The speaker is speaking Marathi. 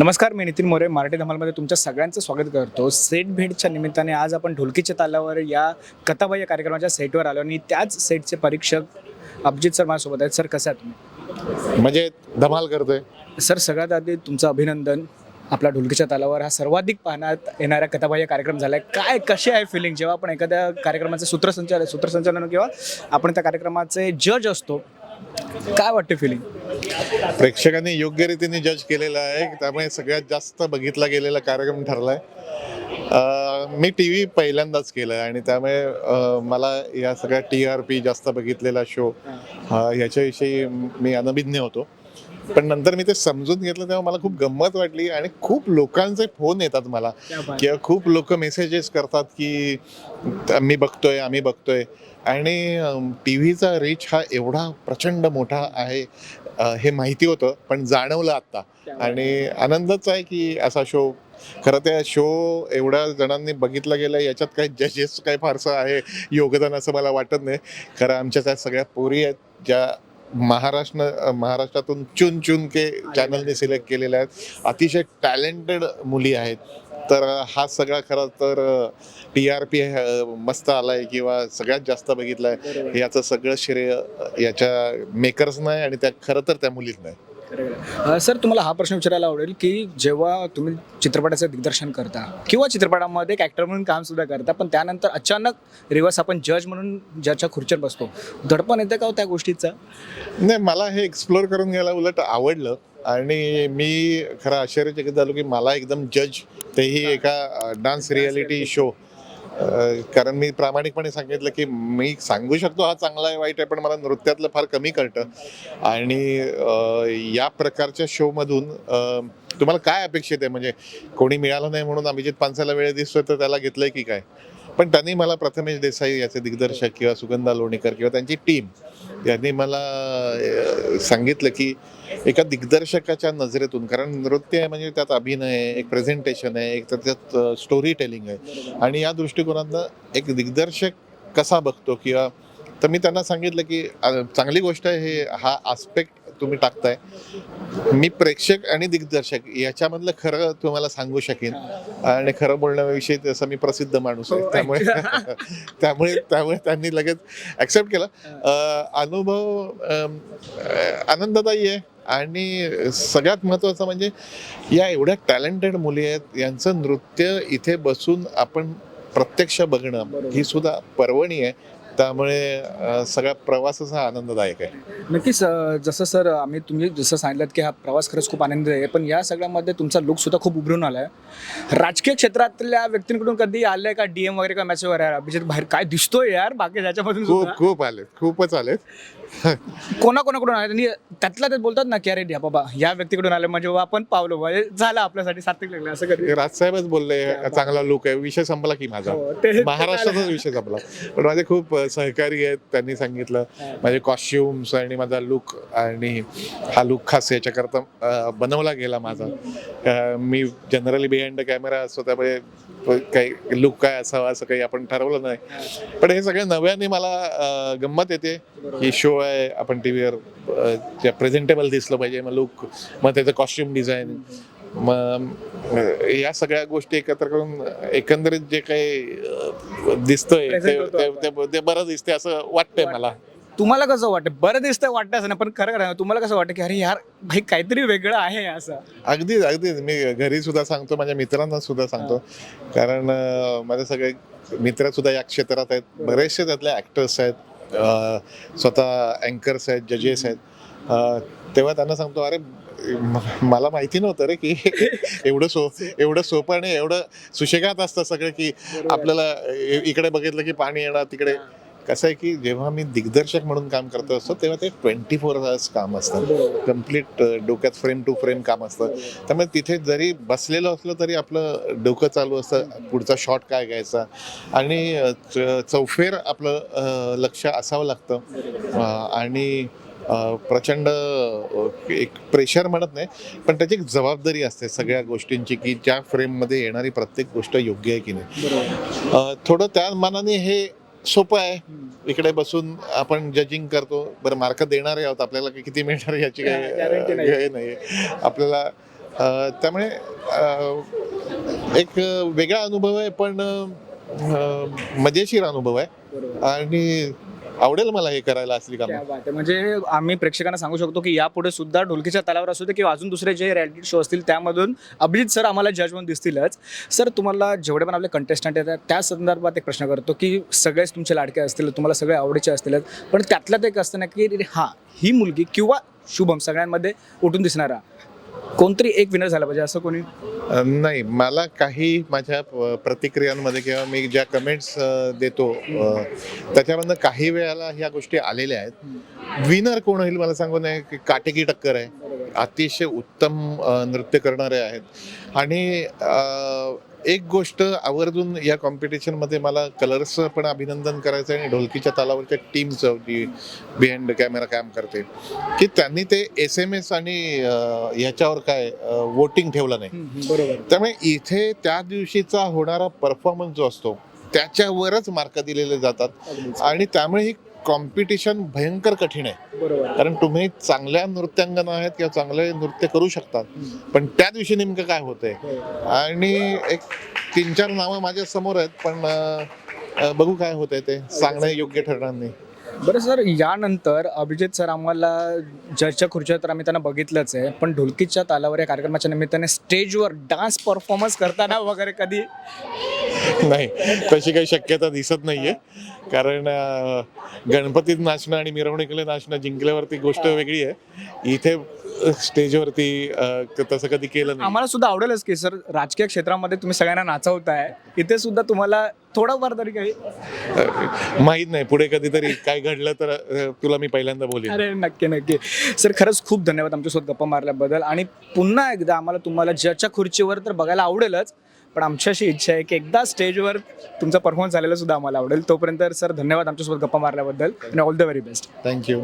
नमस्कार मी नितीन मोरे मराठी धमालमध्ये तुमच्या सगळ्यांचं स्वागत करतो. सेट भेटच्या निमित्ताने आज आपण ढोलकीच्या तालावर या कथाबाह्य कार्यक्रमाच्या सेटवर आलो आणि त्याच सेटचे परीक्षक अभिजित सर माझ्यासोबत आहेत. सर कसं आहे तुम्ही? म्हणजे धमाल करतोय. सर सगळ्यात आधी तुमचं अभिनंदन. आपला ढोलकीच्या तालावर हा सर्वाधिक पाहण्यात येणारा कथाबाह्य कार्यक्रम झाला आहे काय कसे आहे फिलिंग जेव्हा आपण एखाद्या कार्यक्रमाचे सूत्रसंचालन सूत्रसंचालन किंवा आपण त्या कार्यक्रमाचे जज असतो काय वाटते फिलिंग प्रेक्षकांनी योग्य रीतीने जज केलेलं आहे. त्यामुळे सगळ्यात जास्त बघितला गेलेला कार्यक्रम ठरलाय. मी टी व्ही पहिल्यांदाच केलं आहे आणि त्यामुळे मला या सगळ्या टी आर पी जास्त बघितलेला शो ह्याच्याविषयी मी अनभिज्ञ होतो. पण नंतर मी ते समजून घेतलं तेव्हा मला खूप गंमत वाटली आणि खूप लोकांचे फोन येतात मला. किंवा खूप लोक मेसेजेस करतात की मी बघतोय आम्ही बघतोय. आणि टी व्हीचा रीच हा एवढा प्रचंड मोठा आहे हे माहिती होतं पण जाणवलं आत्ता. आणि आनंदच आहे की असा शो खरं त्या शो एवढ्या जणांनी बघितला गेला याच्यात काही जजेस काही फारसं आहे योगदान असं मला वाटत नाही. खरं आमच्या त्या सगळ्या पोरी आहेत ज्या महाराष्ट्र महाराष्ट्रातून चुन चुन के चॅनलने सिलेक्ट केलेल्या आहेत. अतिशय टॅलेंटेड मुली आहेत. तर हा सगळा खरं तर टी आर पी मस्त आलाय किंवा सगळ्यात जास्त बघितलाय याचं सगळं श्रेय याच्या मेकर्स नाही आणि त्या खरं तर त्या मुलीच नाही. अ, सर तुम्हाला हा प्रश्न विचारायला आवडेल की जेव्हा तुम्ही चित्रपटाचं दिग्दर्शन करता किंवा चित्रपटामध्ये एक ॲक्टर म्हणून काम सुद्धा करता पण त्यानंतर अचानक रिवर्स आपण जज म्हणून जजच्या खुर्चीवर बसतो दडपण येतं का हो त्या गोष्टीचं? नाही मला हे एक्सप्लोअर करून घ्यायला उलट आवडलं आणि मी खरं आश्चर्यचकित झालो की मला एकदम जज तेही एका डान्स रियालिटी शो कारण मी प्रामाणिकपणे सांगितलं की मी सांगू शकतो हा चांगला आहे वाईट आहे पण मला नृत्यातलं फार कमी कळतं. आणि या प्रकारच्या शोमधून तुम्हाला काय अपेक्षित आहे? म्हणजे कोणी मिळालं नाही म्हणून अभिजित पानसाला वेळ दिसतोय तर त्याला घेतलंय की काय? पण त्यांनी मला प्रथमेश देसाई याचे दिग्दर्शक किंवा सुगंधा लोणीकर किंवा त्यांची टीम यांनी मला सांगितलं की एका दिग्दर्शकाच्या नजरेतून कारण नृत्य आहे म्हणजे त्यात अभिनय आहे एक प्रेझेंटेशन आहे एक तर त्यात स्टोरी टेलिंग आहे. आणि या दृष्टिकोनातनं एक दिग्दर्शक कसा बघतो किंवा तर मी त्यांना सांगितलं की चांगली गोष्ट आहे हे हा आस्पेक्ट तुम्ही टाकताय. मी प्रेक्षक आणि दिग्दर्शक याच्यामधलं खरं तुम्हाला सांगू शकेन. आणि खरं बोलण्याविषयी तसं मी प्रसिद्ध माणूस आहे. हो, त्यामुळे त्यामुळे त्यामुळे त्यांनी लगेच ऍक्सेप्ट केलं. अनुभव आनंददायी आहे. आणि सगळ्यात महत्त्वाचं म्हणजे या एवढ्या टॅलेंटेड मुली आहेत. यांचं नृत्य इथे बसून आपण प्रत्यक्ष बघणं. ही सुद्धा पर्वणी आहे. त्यामुळे अ, सगळा प्रवासच हा आनंददायक आहे. नक्कीच जसं सर आम्ही तुम्ही जसं सांगितलं की हा प्रवास खरंच खूप आनंदी आहे पण या सगळ्यामध्ये तुमचा लुक सुद्धा खूप उभरून आला आहे राजकीय क्षेत्रातल्या व्यक्तींकडून कधी आलंय का डीएम वगैरे का मेसेज वगैरे अभिजित बाहेर काय दिसतोय यार बाकी त्याच्यामधून खूप खूप आलेत खूपच आलेत. कोणाकोणाकडून आले? आणि त्यातल्या ते बोलतात ना की अरे द्या बाबा या व्यक्तीकडून आले म्हणजे बाबा आपण पावलो. म्हणजे झालं आपल्यासाठी सार्थक लागलं असं कधी? राजसाहेबच बोलले चांगला लुक आहे विषय संपला की माझा. हो, महाराष्ट्राचाच विषय संपला. पण माझे खूप सहकारी आहेत त्यांनी सांगितलं. माझे कॉस्ट्युम्स आणि माझा लुक आणि हा लुक खास याच्याकरता बनवला गेला माझा. मी जनरली बिहाइंड कॅमेरा असतो त्यामुळे काही लुक काय असावा असं काही आपण ठरवलं नाही. पण हे सगळं नव्याने मला गंमत येते की शो आहे आपण टी व्हीवर प्रेझेंटेबल दिसलं पाहिजे मग लुक मग त्याचं कॉस्ट्युम डिझाईन मग या सगळ्या गोष्टी एकत्र करून एकंदरीत जे काही दिसतंय ते- बरं दिसतंय असं वाटतंय मला. तुम्हाला कसं वाटतं बरं दिसतंय वाटतं असं नाही पण खरं खरं तुम्हाला कसं वाटतं की अरे यार भाई काहीतरी वेगळं आहे असं? अगदीच अगदीच. मी घरी सुद्धा सांगतो माझ्या मित्रांना सुद्धा सांगतो. कारण माझे सगळे मित्र सुद्धा या क्षेत्रात आहेत. बरेचसे त्यातले ऍक्टर्स आहेत. स्वतः अँकर्स आहेत जजेस आहेत तेव्हा त्यांना सांगतो अरे मला माहिती नव्हतं रे की एवढं सो एवढं सोपं आणि एवढं सुशेगात असतं सगळं की आपल्याला इकडे बघितलं की पाणी येणार तिकडे कसं आहे की जेव्हा मी दिग्दर्शक म्हणून काम करतो असतो तेव्हा ते ट्वेंटी फोर आवर्स काम असतं. कंप्लीट डोक्यात फ्रेम टू फ्रेम काम असतं. त्यामुळे तिथे जरी बसलेलं असलं तरी आपलं डोकं चालू असतं पुढचा शॉट काय घ्यायचा? आणि चौफेर आपलं लक्ष असावं लागतं. आणि प्रचंड एक प्रेशर म्हणत नाही पण त्याची एक जबाबदारी असते सगळ्या गोष्टींची की ज्या फ्रेममध्ये येणारी प्रत्येक गोष्ट योग्य आहे की नाही. थोडं त्या मानाने हे सोपं आहे. इकडे बसून आपण जजिंग करतो. बरं मार्क देणारे आहोत. आपल्याला किती मिळणार याची काही नाही. आपल्याला त्यामुळे एक वेगळा अनुभव आहे पण मजेशीर अनुभव आहे. आणि आवडेल मला हे करायला असली कामं? म्हणजे आम्ही प्रेक्षकांना सांगू शकतो की यापुढे सुद्धा ढोलकीच्या तालावर असू दे किंवा अजून दुसरे जे रियालिटी शो असतील त्यामधून अभिजित सर आम्हाला जज म्हणून दिसतीलच. सर तुम्हाला जेवढे पण आपले कंटेस्टंट येतात त्या संदर्भात एक प्रश्न करतो की सगळेच तुमचे लाडके असतील तुम्हाला सगळे आवडीचे असतीलच पण त्यातल्यात एक असतं ना की रे, हां ही मुलगी किंवा शुभम सगळ्यांमध्ये उठून दिसणारा. कोणतरी एक विनर झाला पाहिजे असं कोणी? नाही मला काही माझ्या प्रतिक्रियांमध्ये किंवा मी ज्या कमेंट्स देतो त्याच्यामधनं काही वेळाला ह्या गोष्टी आलेल्या आहेत. विनर कोण होईल मला सांगू नये की काटेकी टक्कर आहे. अतिशय उत्तम नृत्य करणारे आहेत. आणि एक गोष्ट आवर्जून या कॉम्पिटिशनमध्ये मला कलर्सचं पण अभिनंदन करायचं आहे आणि ढोलकीच्या तालावरच्या टीमचं जी बिहाइंड कॅमेरा काम करते की त्यांनी ते एस एम एस आणि ह्याच्यावर काय वोटिंग ठेवलं नाही. बरोबर. त्यामुळे इथे त्या दिवशीचा होणारा परफॉर्मन्स जो असतो त्याच्यावरच मार्क दिलेले जातात. आणि त्यामुळे ही कॉम्पिटिशन भयंकर कठीण आहे. कारण तुम्ही चांगल्या नृत्यांगना आहेत किंवा चांगले नृत्य करू शकतात. पण त्या दिवशी नेमकं काय होतंय? आणि एक तीन चार नावं माझ्यासमोर आहेत पण बघू काय होतंय ते. सांगणं योग्य ठरणार नाही. बरं सर यानंतर अभिजित सर आम्हाला जजच्या खुर्च्या तर आम्ही त्यांना बघितलंच आहे पण ढोलकीच्या तालावर या कार्यक्रमाच्या निमित्ताने स्टेजवर डान्स परफॉर्मन्स करताना वगैरे कधी? नाही तशी काही शक्यता दिसत नाहीये. कारण अं, गणपतीत नाचणं आणि मिरवणुकीला नाचणं जिंकल्यावरती गोष्ट वेगळी आहे. इथे स्टेजवरती तसं कधी केलं नाही. आम्हाला सुद्धा आवडेलच की सर राजकीय क्षेत्रामध्ये तुम्ही सगळ्यांना नाचवताय. इथे सुद्धा तुम्हाला थोडंफार तरी काही माहीत नाही. पुढे कधीतरी काय घडलं तर तुला मी पहिल्यांदा बोलेन. अरे नक्की नक्की. सर खरंच खूप धन्यवाद आमच्यासोबत गप्पा मारल्याबद्दल. आणि पुन्हा एकदा आम्हाला तुम्हाला जजच्या खुर्चीवर तर बघायला आवडेलच पण आमची अशी इच्छा आहे की एकदा स्टेजवर तुमचा परफॉर्मन्स झालेला सुद्धा आम्हाला आवडेल. तोपर्यंत सर धन्यवाद आमच्यासोबत गप्पा मारल्याबद्दल. आणि all the very best. Thank you